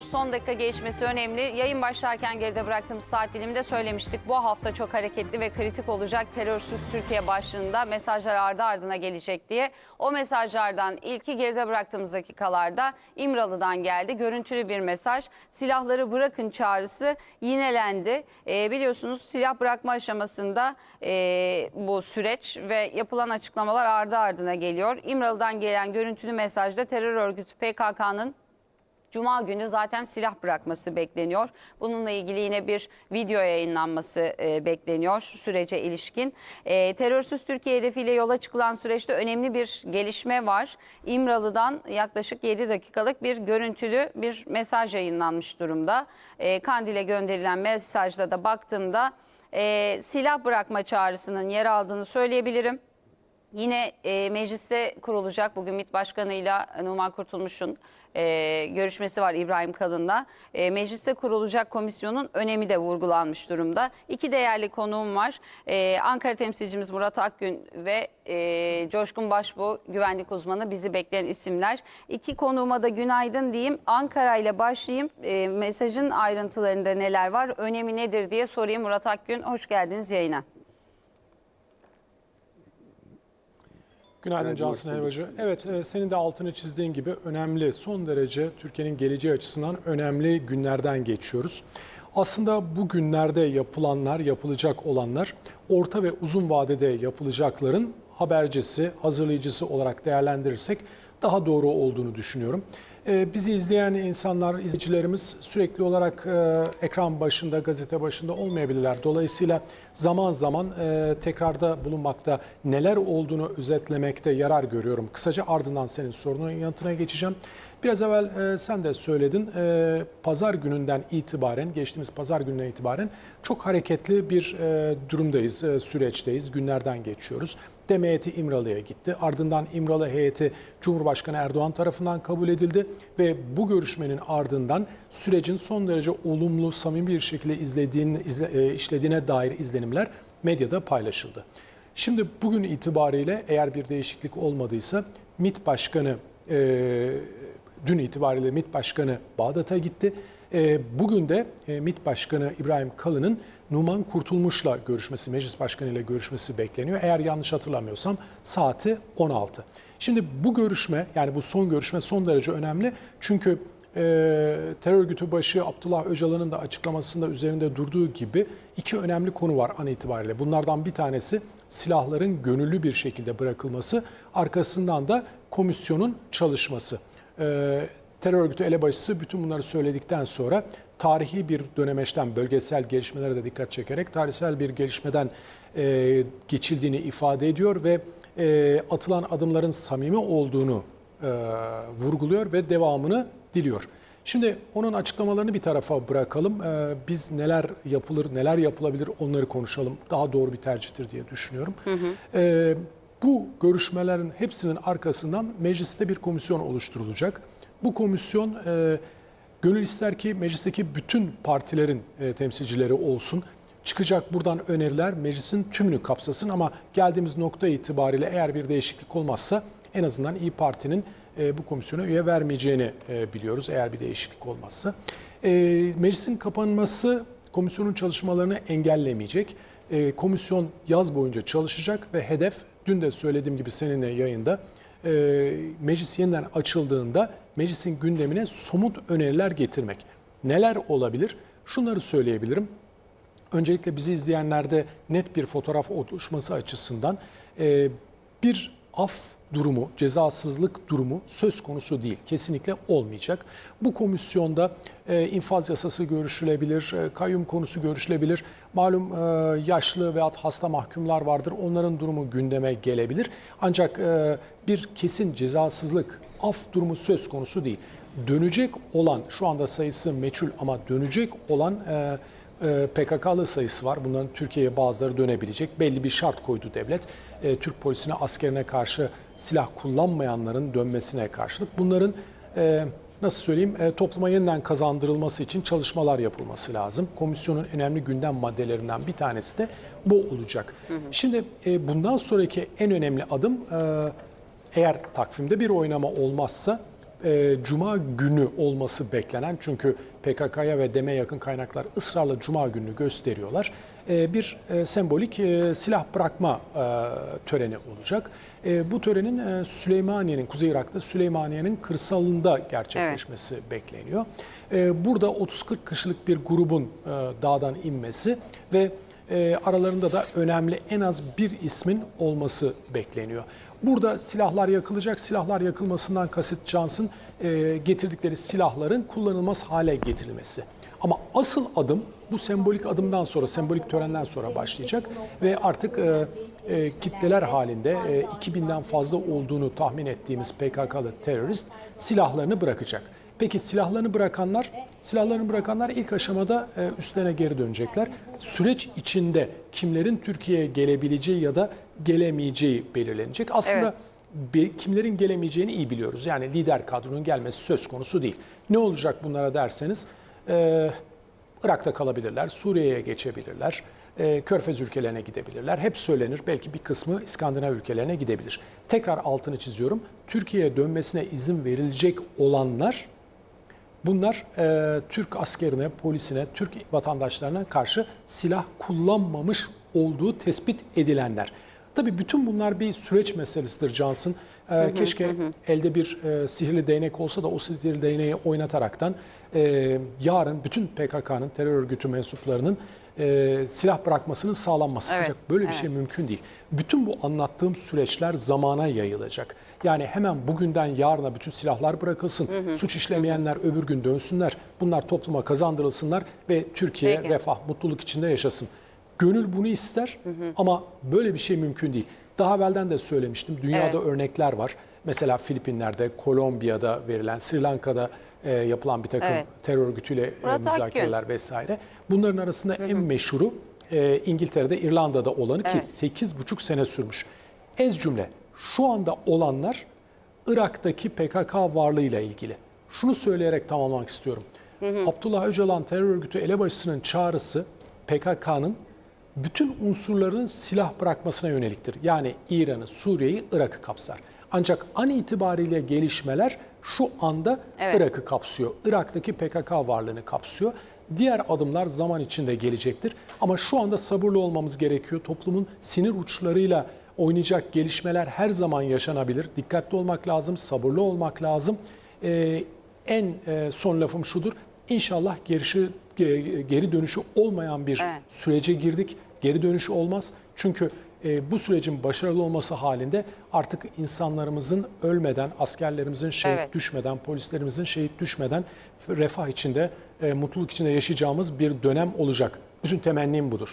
Son dakika gelişmesi önemli. Yayın başlarken geride bıraktığımız saat diliminde söylemiştik. Bu hafta çok hareketli ve kritik olacak terörsüz Türkiye başlığında mesajlar ardı ardına gelecek diye. O mesajlardan ilki geride bıraktığımız dakikalarda İmralı'dan geldi. Görüntülü bir mesaj. Silahları bırakın çağrısı yinelendi. Ee, biliyorsunuz silah bırakma aşamasında e, bu süreç ve yapılan açıklamalar ardı ardına geliyor. İmralı'dan gelen görüntülü mesajda terör örgütü PKK'nın Cuma günü zaten silah bırakması bekleniyor. Bununla ilgili yine bir video yayınlanması e, bekleniyor sürece ilişkin. E, terörsüz Türkiye hedefiyle yola çıkılan süreçte önemli bir gelişme var. İmralı'dan yaklaşık 7 dakikalık bir görüntülü bir mesaj yayınlanmış durumda. E, Kandil'e gönderilen mesajda da baktığımda e, silah bırakma çağrısının yer aldığını söyleyebilirim. Yine e, mecliste kurulacak bugün MİT Başkanı'yla Numan Kurtulmuş'un e, görüşmesi var İbrahim Kalın'la. E, mecliste kurulacak komisyonun önemi de vurgulanmış durumda. İki değerli konuğum var. E, Ankara temsilcimiz Murat Akgün ve e, Coşkun Başbuğ güvenlik uzmanı bizi bekleyen isimler. İki konuğuma da günaydın diyeyim. Ankara ile başlayayım. E, mesajın ayrıntılarında neler var, önemi nedir diye sorayım. Murat Akgün hoş geldiniz yayına. Günaydın Günaydın, Cansın. Helvacı. Evet, e, senin de altını çizdiğin gibi önemli, son derece Türkiye'nin geleceği açısından önemli günlerden geçiyoruz. Aslında bu günlerde yapılanlar, yapılacak olanlar orta ve uzun vadede yapılacakların habercisi, hazırlayıcısı olarak değerlendirirsek daha doğru olduğunu düşünüyorum. E, Bizi izleyen insanlar, izleyicilerimiz sürekli olarak e, ekran başında, gazete başında olmayabilirler. Dolayısıyla zaman zaman e, tekrarda bulunmakta neler olduğunu özetlemekte yarar görüyorum. Kısaca ardından senin sorunun yanıtına geçeceğim. Biraz evvel e, sen de söyledin, pazar gününden itibaren, geçtiğimiz pazar gününe itibaren çok hareketli bir durumdayız, süreçteyiz, günlerden geçiyoruz. Deme heyeti İmralı'ya gitti. Ardından İmralı heyeti Cumhurbaşkanı Erdoğan tarafından kabul edildi ve bu görüşmenin ardından sürecin son derece olumlu, samimi bir şekilde izlediğin, izle- e, işlediğine dair izlenimler medyada paylaşıldı. Şimdi bugün itibariyle eğer bir değişiklik olmadıysa MİT Başkanı e, dün itibariyle MİT Başkanı Bağdat'a gitti. E, bugün de e, MİT Başkanı İbrahim Kalın'ın Numan Kurtulmuş'la görüşmesi, Meclis Başkanı ile görüşmesi bekleniyor. Eğer yanlış hatırlamıyorsam saati 16. Şimdi bu görüşme yani bu son görüşme son derece önemli. Çünkü e, terör örgütü başı Abdullah Öcalan'ın da açıklamasında üzerinde durduğu gibi iki önemli konu var an itibariyle. Bunlardan bir tanesi silahların gönüllü bir şekilde bırakılması, arkasından da komisyonun çalışması. E, terör örgütü elebaşısı bütün bunları söyledikten sonra tarihi bir dönemeçten, bölgesel gelişmelere de dikkat çekerek tarihsel bir gelişmeden e, geçildiğini ifade ediyor ve e, atılan adımların samimi olduğunu e, vurguluyor ve devamını diliyor. Şimdi onun açıklamalarını bir tarafa bırakalım. E, biz neler yapılır, neler yapılabilir onları konuşalım. Daha doğru bir tercihtir diye düşünüyorum. E, bu görüşmelerin hepsinin arkasından mecliste bir komisyon oluşturulacak. Bu komisyon e, gönül ister ki meclisteki bütün partilerin e, temsilcileri olsun. Çıkacak buradan öneriler meclisin tümünü kapsasın ama geldiğimiz nokta itibariyle eğer bir değişiklik olmazsa en azından İyi Parti'nin e, bu komisyona üye vermeyeceğini e, biliyoruz eğer bir değişiklik olmazsa. E, meclisin kapanması komisyonun çalışmalarını engellemeyecek. E, komisyon yaz boyunca çalışacak ve hedef dün de söylediğim gibi seninle yayında e, meclis yeniden açıldığında meclisin gündemine somut öneriler getirmek. Neler olabilir? Şunları söyleyebilirim. Öncelikle bizi izleyenlerde net bir fotoğraf oluşması açısından e, bir af durumu, cezasızlık durumu söz konusu değil. Kesinlikle olmayacak. Bu komisyonda e, infaz yasası görüşülebilir, e, kayyum konusu görüşülebilir. Malum e, yaşlı veyahut hasta mahkumlar vardır. Onların durumu gündeme gelebilir. Ancak e, bir kesin cezasızlık, af durumu söz konusu değil. Dönecek olan, şu anda sayısı meçhul ama dönecek olan e, e, PKK'lı sayısı var. Bunların Türkiye'ye bazıları dönebilecek. Belli bir şart koydu devlet. E, Türk polisine, askerine karşı silah kullanmayanların dönmesine karşılık. Bunların e, nasıl söyleyeyim e, topluma yeniden kazandırılması için çalışmalar yapılması lazım. Komisyonun önemli gündem maddelerinden bir tanesi de bu olacak. Şimdi e, bundan sonraki en önemli adım e, eğer takvimde bir oynama olmazsa e, Cuma günü olması beklenen çünkü PKK'ya ve DEM'e yakın kaynaklar ısrarla Cuma gününü gösteriyorlar. E, bir e, sembolik e, silah bırakma e, töreni olacak. E, bu törenin e, Süleymaniye'nin, Kuzey Irak'ta Süleymaniye'nin kırsalında gerçekleşmesi bekleniyor. E, burada 30-40 kişilik bir grubun e, dağdan inmesi ve e, aralarında da önemli en az bir ismin olması bekleniyor. Burada silahlar yakılacak. Silahlar yakılmasından kasıt Johnson e, getirdikleri silahların kullanılmaz hale getirilmesi. Ama asıl adım bu sembolik adımdan sonra, sembolik törenden sonra başlayacak ve artık e, e, kitleler halinde e, 2000'den fazla olduğunu tahmin ettiğimiz PKK'lı terörist silahlarını bırakacak. Peki silahlarını bırakanlar, silahlarını bırakanlar ilk aşamada e, üstlerine geri dönecekler. Süreç içinde kimlerin Türkiye'ye gelebileceği ya da gelemeyeceği belirlenecek. Aslında be- kimlerin gelemeyeceğini iyi biliyoruz. Yani lider kadronun gelmesi söz konusu değil. Ne olacak bunlara derseniz, e, Irak'ta kalabilirler, Suriye'ye geçebilirler, e, Körfez ülkelerine gidebilirler. Hep söylenir. Belki bir kısmı İskandinav ülkelerine gidebilir. Tekrar altını çiziyorum. Türkiye'ye dönmesine izin verilecek olanlar Bunlar e, Türk askerine, polisine, Türk vatandaşlarına karşı silah kullanmamış olduğu tespit edilenler. Tabii bütün bunlar bir süreç meselesidir Cansın. E, keşke elde bir e, sihirli değnek olsa da o sihirli değneği oynataraktan e, yarın bütün PKK'nın, terör örgütü mensuplarının e, silah bırakmasının sağlanması. Evet, Ancak böyle bir evet. şey mümkün değil. Bütün bu anlattığım süreçler zamana yayılacak. Yani hemen bugünden yarına bütün silahlar bırakılsın. Suç işlemeyenler öbür gün dönsünler. Bunlar topluma kazandırılsınlar ve Türkiye Peki. refah, mutluluk içinde yaşasın. Gönül bunu ister ama böyle bir şey mümkün değil. Daha evvelden de söylemiştim. Dünyada örnekler var. Mesela Filipinler'de, Kolombiya'da verilen, Sri Lanka'da e, yapılan bir takım Evet. terör örgütüyle e, Murat Akgün. müzakereler vesaire. Bunların arasında en meşhuru e, İngiltere'de, İrlanda'da olanı ki Evet. 8,5 sene sürmüş. Ez cümle şu anda olanlar Irak'taki PKK varlığıyla ilgili. Şunu söyleyerek tamamlamak istiyorum. Abdullah Öcalan terör örgütü elebaşısının çağrısı PKK'nın bütün unsurların silah bırakmasına yöneliktir. Yani İran'ı, Suriye'yi, Irak'ı kapsar. Ancak an itibariyle gelişmeler şu anda Evet. Irak'ı kapsıyor. Irak'taki PKK varlığını kapsıyor. Diğer adımlar zaman içinde gelecektir. Ama şu anda sabırlı olmamız gerekiyor. Toplumun sinir uçlarıyla oynayacak gelişmeler her zaman yaşanabilir. Dikkatli olmak lazım, sabırlı olmak lazım. Ee, en e, son lafım şudur. İnşallah gerişi, ge- geri dönüşü olmayan bir Evet. sürece girdik. Geri dönüşü olmaz. Çünkü e, bu sürecin başarılı olması halinde artık insanlarımızın ölmeden, askerlerimizin şehit Evet. düşmeden, polislerimizin şehit düşmeden refah içinde, e, mutluluk içinde yaşayacağımız bir dönem olacak. Bütün temennim budur.